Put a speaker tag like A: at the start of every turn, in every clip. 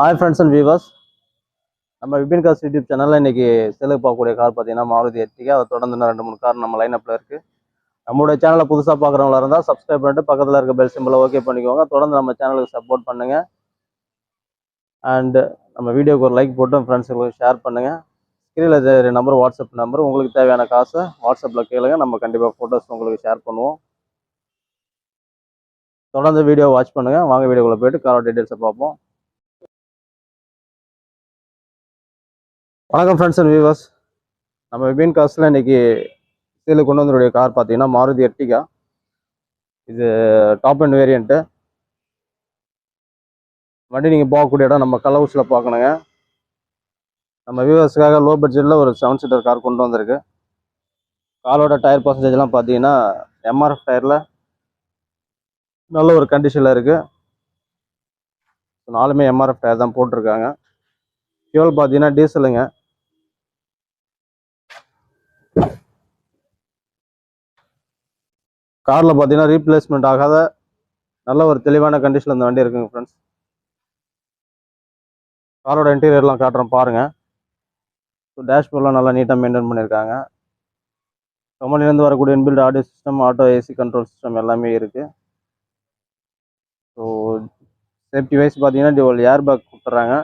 A: Hi friends and viewers நம்ம Vipin cos YouTube சேனலில் இன்றைக்கி செலவு பார்க்கக்கூடிய கார் பார்த்தீங்கன்னா மாருதி எர்டிகா அதை தொடர்ந்து இன்னும் ரெண்டு மூணு கார் நம்ம லைனப்பில் இருக்குது நம்மளுடைய சேனலை புதுசாக பார்க்குறவங்களா இருந்தால் சப்ஸ்கிரைப் பண்ணிட்டு பக்கத்தில் இருக்க பெல் சிம்பிளை ஓகே பண்ணிக்கோங்க. தொடர்ந்து நம்ம சேனலுக்கு சப்போர்ட் பண்ணுங்கள் அண்டு நம்ம வீடியோக்கு ஒரு லைக் போட்டு ஃப்ரெண்ட்ஸுங்களுக்கு ஷேர் பண்ணுங்கள் ஸ்க்ரீனில் தெரியுற நம்பர் வாட்ஸ்அப் நம்பர் உங்களுக்கு தேவையான காசை வாட்ஸ்அப்பில் கேளுங்க. நம்ம கண்டிப்பாக ஃபோட்டோஸ் உங்களுக்கு ஷேர் பண்ணுவோம். தொடர்ந்து வீடியோ வாட்ச் பண்ணுங்கள் வாங்க வீடியோக்குள்ளே போயிட்டு காரோட டீட்டெயில்ஸை பார்ப்போம். வணக்கம் ஃப்ரெண்ட்ஸ் அண்ட் வியூவர்ஸ் நம்ம விபின் காஸ்டில் இன்னைக்கு சேலுக்கு கொண்டு வந்துடைய கார் பார்த்தீங்கன்னா மாருதி எர்டிகா. இது டாப் அண்ட் வேரியண்ட்டு வண்டி நீங்கள் போகக்கூடிய இடம் நம்ம கலவுஸில் பார்க்கணுங்க. நம்ம வியூவர்ஸுக்காக லோ பட்ஜெட்டில் ஒரு செவன் சீட்டர் கார் கொண்டு வந்திருக்கு. காரோட டயர் பர்சன்டேஜ்லாம் பார்த்தீங்கன்னா எம்ஆர்எஃப் டயரில் நல்ல ஒரு கண்டிஷனில் இருக்குது நாலுமே எம்ஆர்எஃப் டயர் தான் போட்டிருக்காங்க. ஃபியூல் பார்த்தீங்கன்னா டீசலுங்க காரில் பார்த்தீங்கன்னா ரீப்ளேஸ்மெண்ட் ஆகாத நல்ல ஒரு தெளிவான கண்டிஷனில் இந்த வண்டி இருக்குங்க ஃப்ரெண்ட்ஸ் காரோட இன்டீரியர்லாம் காட்டுறோம் பாருங்கள் ஸோ டேஷ்போர்ட்லாம் நல்லா நீட்டாக மெயின்டைன் பண்ணியிருக்காங்க. கம்பெனிலேருந்து வரக்கூடிய inbuilt audio system auto AC control system எல்லாமே இருக்குது ஸோ சேஃப்டி வைஸ் பார்த்தீங்கன்னா டிவல் ஏர் பேக் கொடுத்துட்றாங்க.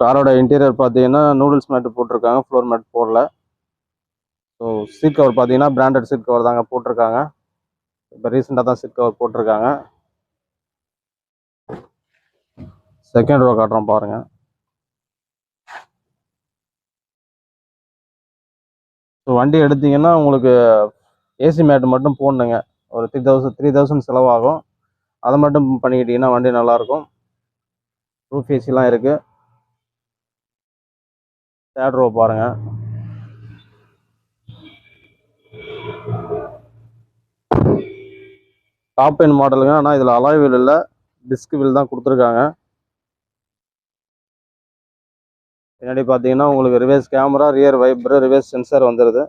A: காரோட இன்டீரியர் பார்த்தீங்கன்னா நூடுல்ஸ் மேட் போட்டிருக்காங்க ஃப்ளோர் மேட் போடல. ஸோ சீட் கவர் பார்த்தீங்கன்னா பிராண்டட் சீட் கவர் தாங்க போட்டிருக்காங்க. இப்போ ரீசெண்டாக தான் சீட் கவர் போட்டிருக்காங்க. செகண்ட் ரோ காட்டுறோம் பாருங்க. ஸோ வண்டி எடுத்தீங்கன்னா உங்களுக்கு ஏசி மேட் மட்டும் போடணுங்க. ஒரு த்ரீ தௌசண்ட் த்ரீ தௌசண்ட் செலவாகும். அதை மட்டும் பண்ணிக்கிட்டிங்கன்னா வண்டி நல்லாயிருக்கும். ரூஃப் ஏசிலாம் இருக்குது தேர்ட் ரோ பாருங்கள் டாப் என் மாடலுங்க ஆனால் இதில் அலாய் வீல் இல்லை. டிஸ்க் வீல் தான் கொடுத்துருக்காங்க. பின்னாடி பார்த்தீங்கன்னா உங்களுக்கு reverse camera rear wiper reverse sensor வந்துடுது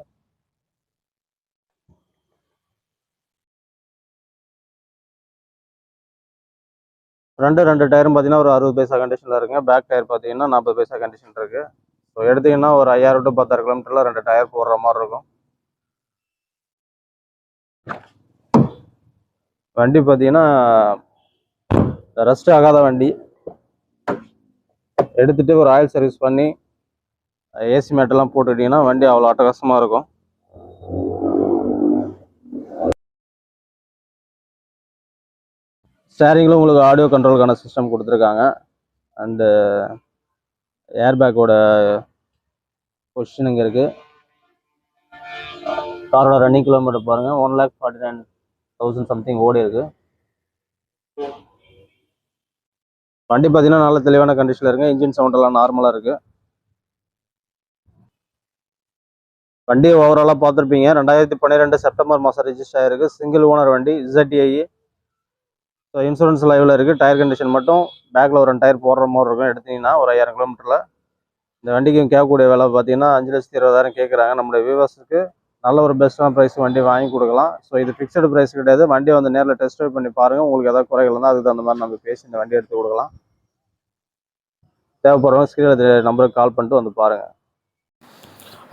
A: ரெண்டு ரெண்டு டயரும் பார்த்தீங்கன்னா ஒரு அறுபது பைசா கண்டிஷனில் இருக்குங்க. பேக் டயர் பார்த்தீங்கன்னா நாற்பது பைசா கண்டிஷன் இருக்குது ஸோ எடுத்திங்கன்னா ஒரு ஐயாயிரம் டு பத்தாயிரம் கிலோமீட்டரில் ரெண்டு டயர் போடுற மாதிரி இருக்கும். வண்டி பார்த்தீங்கன்னா ரெஸ்ட் ஆகாத வண்டி. எடுத்துட்டு ஒரு ஆயில் சர்வீஸ் பண்ணி ஏசி மேட்டெல்லாம் போட்டுக்கிட்டிங்கன்னா வண்டி அவ்வளோ அட்டகாசமாக இருக்கும். ஸ்டேரிங்கில் உங்களுக்கு ஆடியோ கண்ட்ரோலுக்கான சிஸ்டம் கொடுத்துருக்காங்க. அண்டு ஏர்பேக்கோட பொசிஷன் இங்கே இருக்குது காரோட ரன்னிங் கிலோமீட்டர் பாருங்கள் one lakh forty nine thousand something ஓடி இருக்கு. வண்டி பார்த்தீங்கன்னா நல்ல தெளிவான கண்டிஷனில் இருக்குது இன்ஜின் சவுண்ட் எல்லாம் நார்மலாக இருக்குது வண்டி ஓவராலாக பார்த்துருப்பீங்க. ரெண்டாயிரத்தி பன்னிரெண்டு செப்டம்பர் மாதம் ரிஜிஸ்டர் ஆகிருக்கு சிங்கிள் ஓனர் வண்டி ZTI ஸோ இன்சூரன்ஸ் லைவில் இருக்குது டயர் கண்டிஷன் மட்டும் பேக்கில் ஒரு ரெண்டு டயர் போடுற மாதிரி இருக்கும். எடுத்தீங்கன்னா ஒரு ஐயாயிரம் கிலோமீட்டரில் இந்த வண்டிக்கு கேட்கக்கூடிய விலை பார்த்தீங்கன்னா அஞ்சு லட்சத்தி இருபதாயிரம் கேட்குறாங்க. நம்மளுடைய வியூவர்ஸுக்கு நல்ல ஒரு பெஸ்ட்டான ப்ரைஸ் வண்டி வாங்கி கொடுக்கலாம். ஸோ இது ஃபிக்ஸடு ப்ரைஸ் கிடையாது. வண்டியை வந்து நேரில் டெஸ்ட் ட்ரைவ் பண்ணி பாருங்கள் உங்களுக்கு ஏதாவது குறைகள் இருந்தால் அதுக்கு தகுந்த மாதிரி நம்ம பேசி இந்த வண்டி எடுத்து கொடுக்கலாம். தேவைப்படுறவங்க ஸ்க்ரீனில் நம்பருக்கு கால் பண்ணிட்டு வந்து பாருங்கள்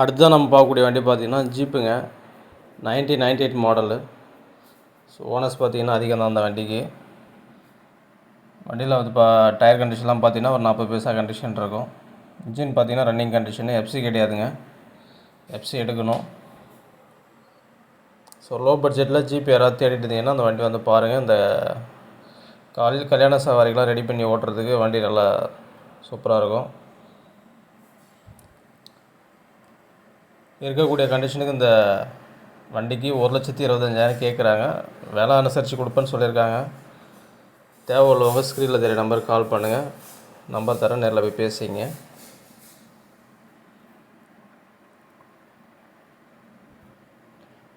A: அடுத்ததான் நம்ம பார்க்கக்கூடிய வண்டி பார்த்தீங்கன்னா ஜீப்புங்க. Nineteen ninety eight model so owners பார்த்தீங்கன்னா அதிகம் தான் அந்த வண்டிக்கு. வண்டியில் வந்து இப்போ டயர் கண்டிஷன்லாம் பார்த்தீங்கன்னா ஒரு நாற்பது பைசா கண்டிஷன் இருக்கும். இன்ஜின் பார்த்தீங்கன்னா ரன்னிங் கண்டிஷனு எஃப்சி கிடையாதுங்க. எஃப்சி எடுக்கணும். ஸோ லோ பட்ஜெட்டில் ஜிபி யாராவது தேடிட்டு இருந்தீங்கன்னா அந்த வண்டி வந்து பாருங்கள் இந்த காலையில் கல்யாண சவாரிக்கெலாம் ரெடி பண்ணி ஓட்டுறதுக்கு வண்டி நல்லா சூப்பராக இருக்கும். இருக்கக்கூடிய கண்டிஷனுக்கு இந்த வண்டிக்கு ஒரு லட்சத்தி இருபத்தஞ்சாயிரம் கேட்குறாங்க விலை அனுசரித்து கொடுப்பேன்னு சொல்லியிருக்காங்க. தேவை உள்ளவங்க ஸ்க்ரீனில் தெரிய நம்பருக்கு கால் பண்ணுங்கள் நம்பர் தரேன் நேரில் போய் பேசிங்க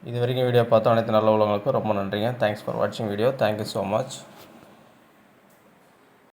A: இது வரைக்கும் வீடியோ பார்த்தோம் அனைத்து நல்ல உள்ளவங்களுக்கும் ரொம்ப நன்றிங்க. தேங்க்ஸ் ஃபார் வாட்சிங் video thank you so much